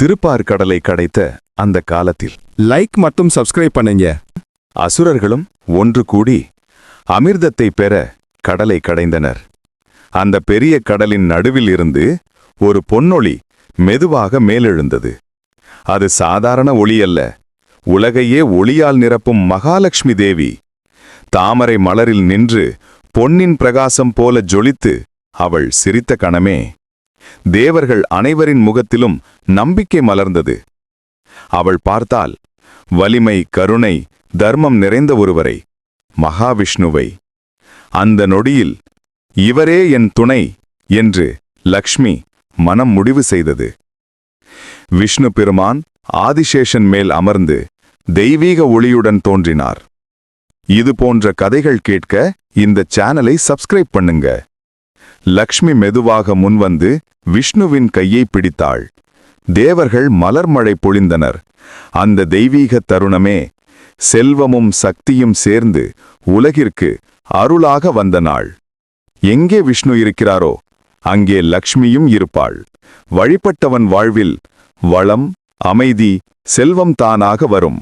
திருப்பார்கடலை கடைத்த அந்த காலத்தில். லைக் மற்றும் சப்ஸ்கிரைப் பண்ணுங்க. அசுரர்களும் ஒன்று கூடி அமிர்தத்தை பெற கடலை கடைந்தனர். அந்த பெரிய கடலின் நடுவில் இருந்து ஒரு பொன்னொளி மெதுவாக மேலெழுந்தது. அது சாதாரண ஒளி அல்ல உலகையே ஒளியால் நிரப்பும் மகாலட்சுமி தேவி தாமரை மலரில் நின்று பொன்னின் பிரகாசம் போல ஜொலித்து அவள் சிரித்த கணமே தேவர்கள் அனைவரின் முகத்திலும் நம்பிக்கை மலர்ந்தது. அவள் பார்த்தால் வலிமை கருணை தர்மம் நிறைந்த ஒருவரை மகாவிஷ்ணுவை. அந்த நொடியில் இவரே என் துணை என்று லக்ஷ்மி மனம் முடிவு செய்தது. விஷ்ணு பெருமான் ஆதிசேஷன் மேல் அமர்ந்து தெய்வீக ஒளியுடன் தோன்றினார். இது போன்ற கதைகள் கேட்க இந்த சேனலை சப்ஸ்கிரைப் பண்ணுங்க. லக்ஷ்மி மெதுவாக முன்வந்து விஷ்ணுவின் கையை பிடித்தாள். தேவர்கள் மலர்மழை பொழிந்தனர். அந்த தெய்வீக தருணமே செல்வமும் சக்தியும் சேர்ந்து உலகிற்கு அருளாக வந்த நாள். எங்கே விஷ்ணு இருக்கிறாரோ அங்கே லக்ஷ்மியும் இருப்பாள். வழிபட்டவன் வாழ்வில் வளம் அமைதி செல்வம் தானாக வரும்.